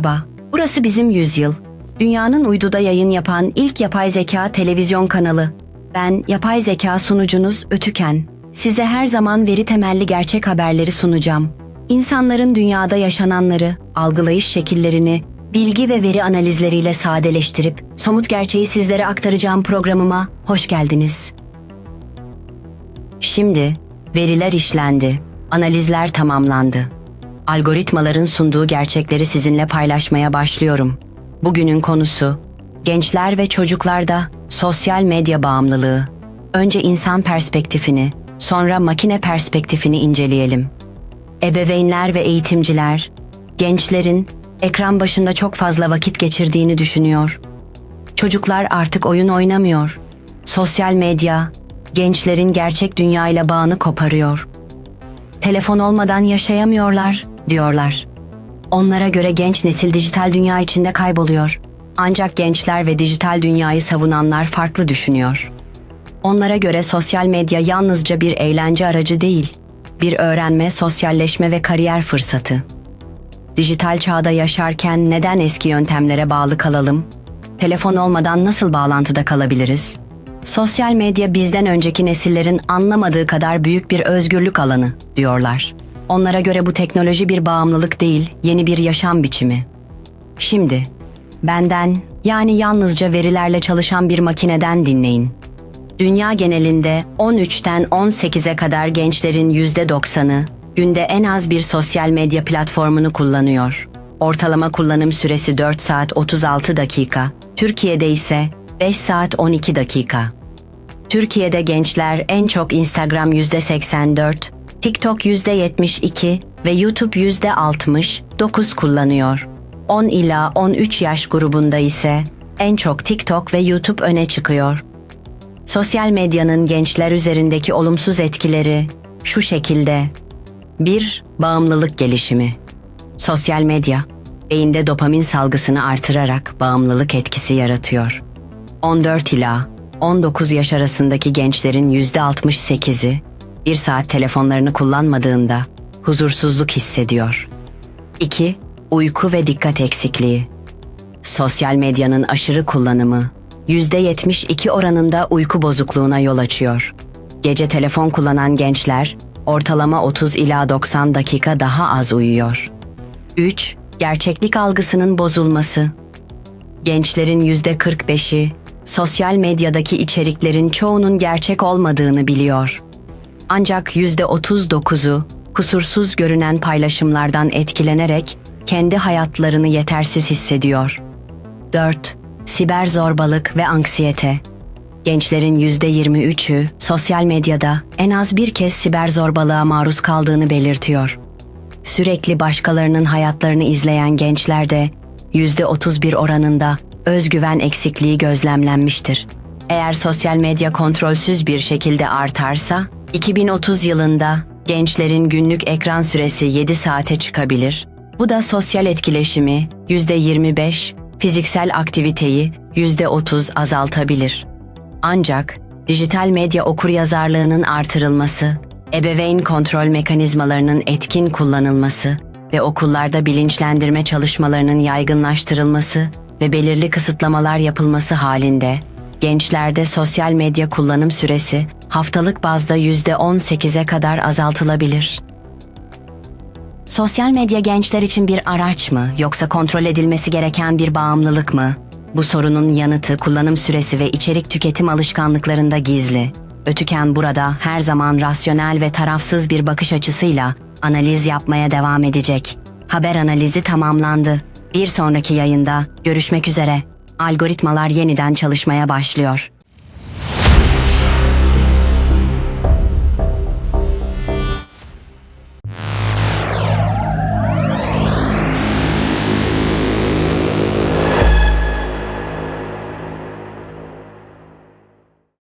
Merhaba, burası bizim yüzyıl. Dünyanın uyduda yayın yapan ilk yapay zeka televizyon kanalı. Ben yapay zeka sunucunuz Ötüken. Size her zaman veri temelli gerçek haberleri sunacağım. İnsanların dünyada yaşananları, algılayış şekillerini, bilgi ve veri analizleriyle sadeleştirip somut gerçeği sizlere aktaracağım programıma hoş geldiniz. Şimdi veriler işlendi, analizler tamamlandı. Algoritmaların sunduğu gerçekleri sizinle paylaşmaya başlıyorum. Bugünün konusu gençler ve çocuklarda sosyal medya bağımlılığı. Önce insan perspektifini, sonra makine perspektifini inceleyelim. Ebeveynler ve eğitimciler gençlerin ekran başında çok fazla vakit geçirdiğini düşünüyor. Çocuklar artık oyun oynamıyor. Sosyal medya gençlerin gerçek dünyayla bağını koparıyor. Telefon olmadan yaşayamıyorlar diyorlar. Onlara göre genç nesil dijital dünya içinde kayboluyor. Ancak gençler ve dijital dünyayı savunanlar farklı düşünüyor. Onlara göre sosyal medya yalnızca bir eğlence aracı değil, bir öğrenme, sosyalleşme ve kariyer fırsatı. Dijital çağda yaşarken neden eski yöntemlere bağlı kalalım? Telefon olmadan nasıl bağlantıda kalabiliriz? Sosyal medya bizden önceki nesillerin anlamadığı kadar büyük bir özgürlük alanı diyorlar. Onlara göre bu teknoloji bir bağımlılık değil, yeni bir yaşam biçimi. Şimdi benden yani yalnızca verilerle çalışan bir makineden dinleyin. Dünya genelinde 13'ten 18'e kadar gençlerin %90'ı günde en az bir sosyal medya platformunu kullanıyor. Ortalama kullanım süresi 4 saat 36 dakika, Türkiye'de ise 5 saat 12 dakika. Türkiye'de gençler en çok Instagram %84, TikTok %72 ve YouTube %69 kullanıyor. 10 ila 13 yaş grubunda ise en çok TikTok ve YouTube öne çıkıyor. Sosyal medyanın gençler üzerindeki olumsuz etkileri şu şekilde. 1. Bağımlılık gelişimi. Sosyal medya, beyinde dopamin salgısını artırarak bağımlılık etkisi yaratıyor. 14 ila 19 yaş arasındaki gençlerin %68'i bir saat telefonlarını kullanmadığında huzursuzluk hissediyor. 2. Uyku ve dikkat eksikliği. Sosyal medyanın aşırı kullanımı %72 oranında uyku bozukluğuna yol açıyor. Gece telefon kullanan gençler ortalama 30 ila 90 dakika daha az uyuyor. 3. Gerçeklik algısının bozulması. Gençlerin %45'i sosyal medyadaki içeriklerin çoğunun gerçek olmadığını biliyor. Ancak %39'u kusursuz görünen paylaşımlardan etkilenerek kendi hayatlarını yetersiz hissediyor. 4. Siber zorbalık ve anksiyete. Gençlerin %23'ü sosyal medyada en az bir kez siber zorbalığa maruz kaldığını belirtiyor. Sürekli başkalarının hayatlarını izleyen gençlerde %31 oranında özgüven eksikliği gözlemlenmiştir. Eğer sosyal medya kontrolsüz bir şekilde artarsa, 2030 yılında gençlerin günlük ekran süresi 7 saate çıkabilir. Bu da sosyal etkileşimi %25, fiziksel aktiviteyi %30 azaltabilir. Ancak dijital medya okuryazarlığının artırılması, ebeveyn kontrol mekanizmalarının etkin kullanılması ve okullarda bilinçlendirme çalışmalarının yaygınlaştırılması ve belirli kısıtlamalar yapılması halinde gençlerde sosyal medya kullanım süresi haftalık bazda %18'e kadar azaltılabilir. Sosyal medya gençler için bir araç mı yoksa kontrol edilmesi gereken bir bağımlılık mı? Bu sorunun yanıtı kullanım süresi ve içerik tüketim alışkanlıklarında gizli. Ötüken burada her zaman rasyonel ve tarafsız bir bakış açısıyla analiz yapmaya devam edecek. Haber analizi tamamlandı. Bir sonraki yayında görüşmek üzere. Algoritmalar yeniden çalışmaya başlıyor.